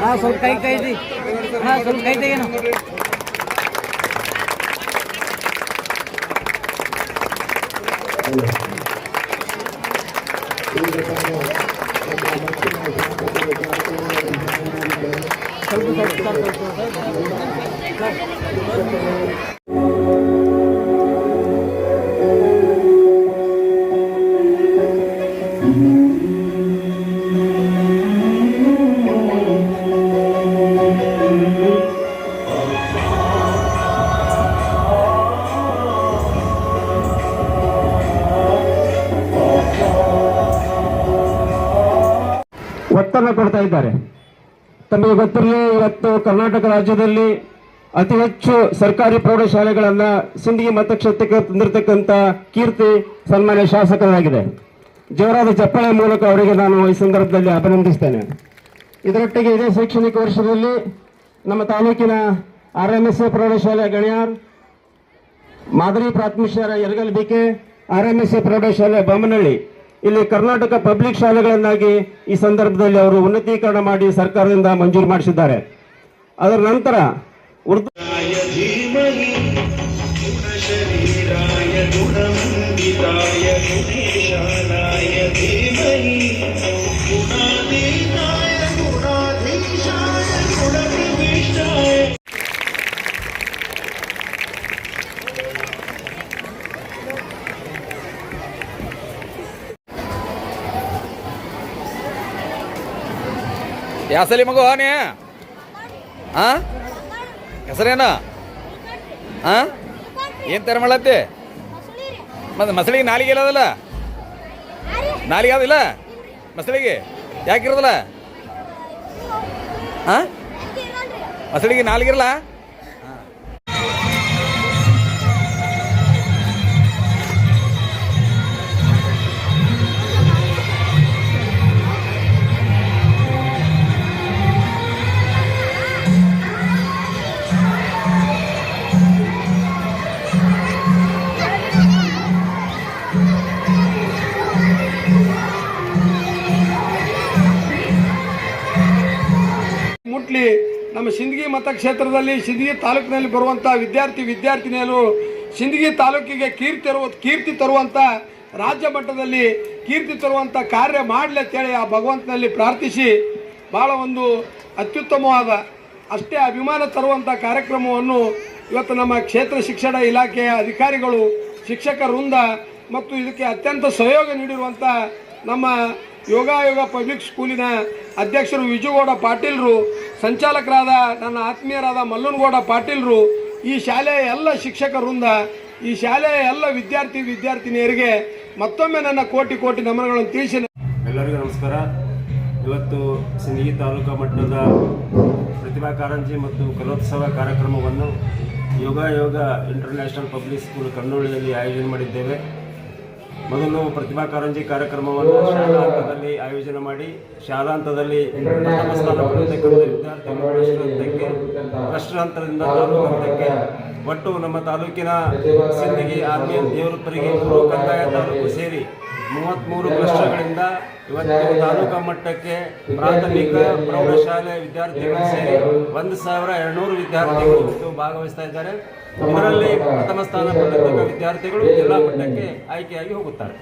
ಹಾಂ ಸ್ವಲ್ಪ ಕೈ ಕೈದಿ ಹಾಂ ಸ್ವಲ್ಪ ಕೈ ತೆಗೇನು ಸ್ವಲ್ಪ ಸ್ವಲ್ಪ ಒತ್ತನ್ನು ಕೊಡ್ತಾ ಇದ್ದಾರೆ. ತಮಗೆ ಗೊತ್ತಿರಲಿ, ಇವತ್ತು ಕರ್ನಾಟಕ ರಾಜ್ಯದಲ್ಲಿ ಅತಿ ಹೆಚ್ಚು ಸರ್ಕಾರಿ ಪ್ರೌಢಶಾಲೆಗಳನ್ನ ಸಿಂದಗಿ ಮತಕ್ಷೇತ್ರಕ್ಕೆ ತಂದಿರತಕ್ಕಂತ ಕೀರ್ತಿ ಸನ್ಮಾನ್ಯ ಶಾಸಕರಾಗಿದೆ. ಜೋರಾದ ಚಪ್ಪಾಳೆ ಮೂಲಕ ಅವರಿಗೆ ನಾನು ಈ ಸಂದರ್ಭದಲ್ಲಿ ಅಭಿನಂದಿಸ್ತೇನೆ. ಇದರೊಟ್ಟಿಗೆ ಇದೇ ಶೈಕ್ಷಣಿಕ ವರ್ಷದಲ್ಲಿ ನಮ್ಮ ತಾಲೂಕಿನ ಆರ್ ಎಂ ಎಸ್ ಎ ಪ್ರೌಢಶಾಲೆ ಗಣ್ಯಾರ್, ಮಾದರಿ ಪ್ರಾಥಮಿಕ ಶಾಲೆ Yaragal BK R M S A ಪ್ರೌಢಶಾಲೆ ಬೊಮ್ಮನಹಳ್ಳಿ ಇಲ್ಲಿ ಕರ್ನಾಟಕ ಪಬ್ಲಿಕ್ ಶಾಲೆಗಳನ್ನಾಗಿ ಈ ಸಂದರ್ಭದಲ್ಲಿ ಅವರು ಉನ್ನತೀಕರಣ ಮಾಡಿ ಸರ್ಕಾರದಿಂದ ಮಂಜೂರು ಮಾಡಿಸಿದ್ದಾರೆ. ಅದರ ನಂತರ ಉರ್ದು ಯಾಸಲಿ ಮಗು ನೀ ಆ? ಹೆಸರೇನು? ಆ? ಏನು ತರ ಮಾಡತ್ತಿ? ಮತ್ತೆ ಮಸಳಿಗೆ ನಾಲಿಗೆ ಇಲ್ಲದಲ್ಲ? ನಾಲಿಗೆ ಅದಿಲ್ಲ ಮಸಳಿಗೆ? ಯಾಕಿರೋದಲ್ಲ ಆ? ಮಸಳಿಗೆ ನಾಲಿಗಿರಲ್ಲ ಮುಟ್ಲಿ ನಮ್ಮ ಸಿಂದಗಿ ಮತಕ್ಷೇತ್ರದಲ್ಲಿ ಸಿಂದಗಿ ತಾಲೂಕಿನಲ್ಲಿ ಬರುವಂಥ ವಿದ್ಯಾರ್ಥಿ ವಿದ್ಯಾರ್ಥಿನಿಯರು ಸಿಂದಗಿ ತಾಲೂಕಿಗೆ ಕೀರ್ತಿ ಕೀರ್ತಿ ತರುವಂಥ ರಾಜ್ಯ ಮಟ್ಟದಲ್ಲಿ ಕೀರ್ತಿ ತರುವಂಥ ಕಾರ್ಯ ಮಾಡಲಿ ಅಂತೇಳಿ ಆ ಭಗವಂತನಲ್ಲಿ ಪ್ರಾರ್ಥಿಸಿ ಭಾಳ ಒಂದು ಅತ್ಯುತ್ತಮವಾದ, ಅಷ್ಟೇ ಅಭಿಮಾನ ತರುವಂಥ ಕಾರ್ಯಕ್ರಮವನ್ನು ಇವತ್ತು ನಮ್ಮ ಕ್ಷೇತ್ರ ಶಿಕ್ಷಣ ಇಲಾಖೆಯ ಅಧಿಕಾರಿಗಳು ಶಿಕ್ಷಕ ವೃಂದ ಮತ್ತು ಇದಕ್ಕೆ ಅತ್ಯಂತ ಸಹಯೋಗ ನೀಡಿರುವಂಥ ನಮ್ಮ ಯೋಗಾಯೋಗ ಪಬ್ಲಿಕ್ ಸ್ಕೂಲಿನ ಅಧ್ಯಕ್ಷರು ವಿಜುಗೌಡ ಪಾಟೀಲ್ರು ಸಂಚಾಲಕರಾದ ನನ್ನ ಆತ್ಮೀಯರಾದ ಮಲ್ಲನಗೌಡ ಪಾಟೀಲ್ರು, ಈ ಶಾಲೆಯ ಎಲ್ಲ ಶಿಕ್ಷಕ ವೃಂದ ಈ ಶಾಲೆಯ ಎಲ್ಲ ವಿದ್ಯಾರ್ಥಿ ವಿದ್ಯಾರ್ಥಿನಿಯರಿಗೆ ಮತ್ತೊಮ್ಮೆ ನನ್ನ ಕೋಟಿ ಕೋಟಿ ನಮನಗಳನ್ನು ತಿಳಿಸಿ ಎಲ್ಲರಿಗೂ ನಮಸ್ಕಾರ. ಇವತ್ತು ಸಿಂದಗಿ ತಾಲೂಕಾ ಮಟ್ಟದ ಪ್ರತಿಭಾ ಕಾರಂಜಿ ಮತ್ತು ಕಲೋತ್ಸವ ಕಾರ್ಯಕ್ರಮವನ್ನು Yoga Yoga international public school ಕಣ್ಣೋಳಿಯಲ್ಲಿ ಆಯೋಜನೆ ಮಾಡಿದ್ದೇವೆ. ಮೊದಲು ಪ್ರತಿಭಾ ಕಾರಂಜಿ ಕಾರ್ಯಕ್ರಮವನ್ನು ಶಾಲಾ ಹಂತದಲ್ಲಿ ಆಯೋಜನೆ ಮಾಡಿ ಶಾಲಾ ಹಂತದಲ್ಲಿ ಪ್ರಥಮ ಸ್ಥಾನ ಪಡೆದಿರ್ತಕ್ಕಂಥ ವಿದ್ಯಾರ್ಥಿಗಳು ರಾಷ್ಟ್ರ ಹಂತಕ್ಕೆ ಹಂತದಿಂದ ತಾಲೂಕು ಹಂತಕ್ಕೆ ಒಟ್ಟು ನಮ್ಮ ತಾಲೂಕಿನ ಸಿಂದಗಿ ಆರ್ಮಿ ದೇವರುಪ್ಪರಿಗೆ ಪೂರ್ವ ಕಂದಾಯ ತಾಲೂಕು ಸೇರಿ ಮೂವತ್ತ್ಮೂರು ವರ್ಷಗಳಿಂದ ಇವತ್ತು ತಾಲೂಕಾ ಮಟ್ಟಕ್ಕೆ ಪ್ರಾಥಮಿಕ ಪ್ರೌಢಶಾಲೆ ವಿದ್ಯಾರ್ಥಿಗಳು ಸೇರಿ ಒಂದು ಸಾವಿರ ಎರಡುನೂರು ವಿದ್ಯಾರ್ಥಿಗಳು ಇವತ್ತು ಭಾಗವಹಿಸ್ತಾ ಇದ್ದಾರೆ. ಇದರಲ್ಲಿ ಪ್ರಥಮ ಸ್ಥಾನ ಪಡೆದಿರುವ ವಿದ್ಯಾರ್ಥಿಗಳು ಜಿಲ್ಲಾ ಮಟ್ಟಕ್ಕೆ ಆಯ್ಕೆಯಾಗಿ ಹೋಗುತ್ತಾರೆ.